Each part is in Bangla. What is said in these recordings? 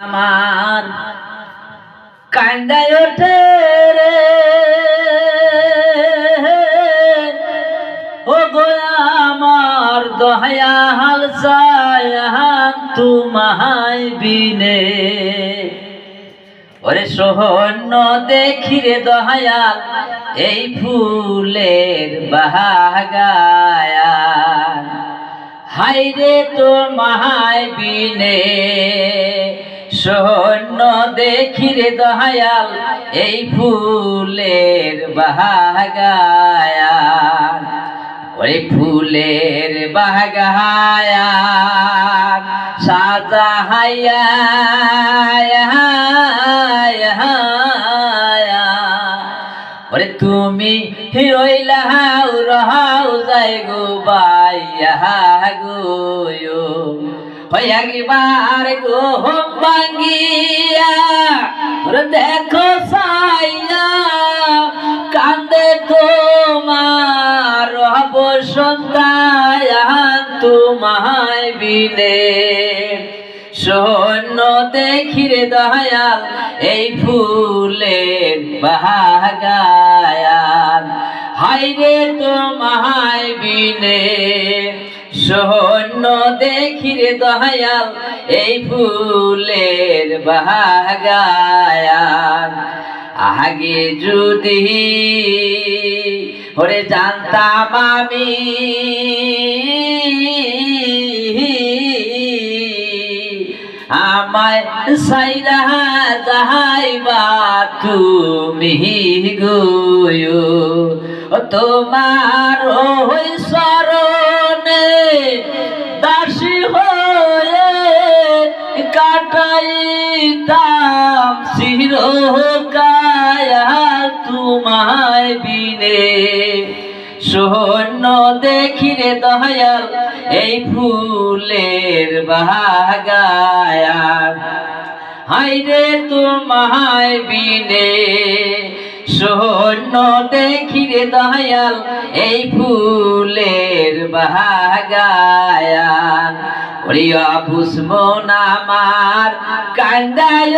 আমার কান্দায় ওঠে রে। ও গো আমার দহায়া হাল সায়ান তুমাহাই বিনে। ওরে সোহন্য দেখি রে দহায়াল এই ফুলের বাহাগায়া। হাই রে তোর মাহাই বিনে। সৈন্য দেখি রে দহায়াল এই ফুলের বাহাগায়া ওই ফুলের বাহাগায়া সাজা হাইয়া ওরে তুমি হিরইলা হাউ রহাউ যাই গো বাইয়া গো হইয়া গিবার গো বাঙ্গিয়া ওরে দেখো সাইয়া, কান্দে তোমার হব সন্তায়া তোমায় বিনে। সৈন্য দেখিরে দয়াল এই ফুলের বাহাগায়াল। হাইরে তোমায় বিনে। সৈন্য দেখিরে দয়াল, এই ফুলের বাহাগায়াল আগে যদি ওরে জানতাম আমি, আমায় সাইরা যাহাইবা তুমি ও তোমার ওই শরণে কাটাইতাম শির কায়া তোমায় বিনে। সৈন্য দেখিরে দয়াল, এই ফুলের বাগায়া। হাইরে তোমায় বিনে। সৈন্য দেখিরে দয়াল, এই ফুলের বাগায়া। ওরিয়া বুসমন আমার, কান্দায়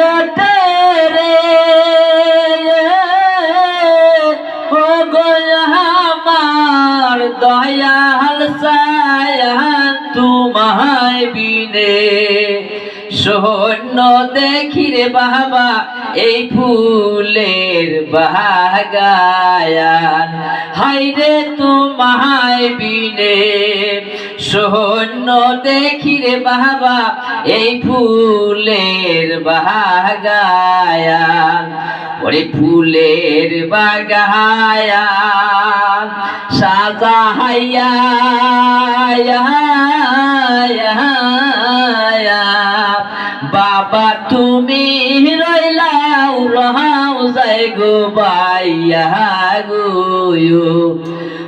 রে ও আমার দয়াল সায়ান, তোমায় বিনে। সৈন্য দেখিরে বাবা, এই ফুলের বাগায়ান। হাইরে তোমায় বিনে। সৈন্য দেখিরে বাবা, এই ফুলের বাগায়ান ওরে ফুলের বাগায়ান সাজা হাইয়া বাবা তুমি রইলাও রহাও যাই গো বাইয়া গো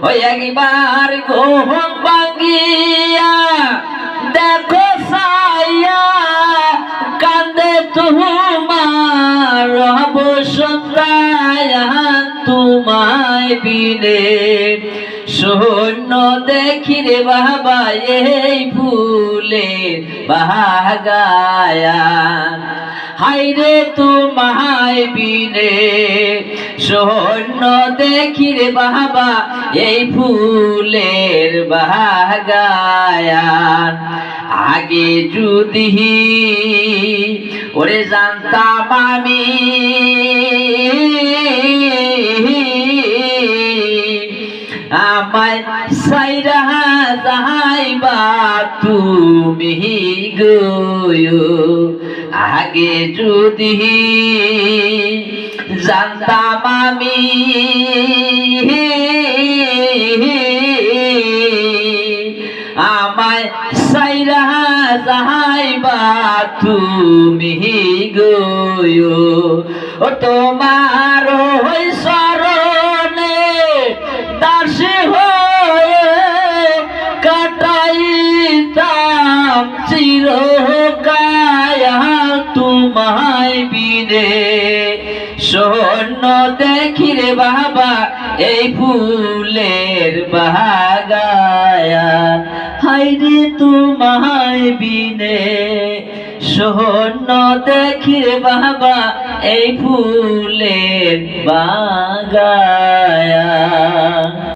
ওই একবার গো বাঙ্গিয়া দেখো সাইয়া কান্দে তোমার রহব সন্তায়া তোমায় বিনে। সৈন্য দেখিরে বাবা এই ফুলে বাগায়া হাইরে তোমায় বিনে। সৈন্য দেখিরে বাবা এই ফুলের বাগায়া আগে যদি ওরে জানতাম আমি, আমায় সাইরা যাইবা তুমি গয়ো যদি জানতাম আমি আমায় সাইরা যাইবা তুমি গো ও তোমার হই তোমায় বিনে। সৈন্য দেখিরে বাবা, এই ফুলের বাগায়া। হাইরে তোমায় বিনে। শূন্য দেখি রে বাবা, এই ফুলের বাগান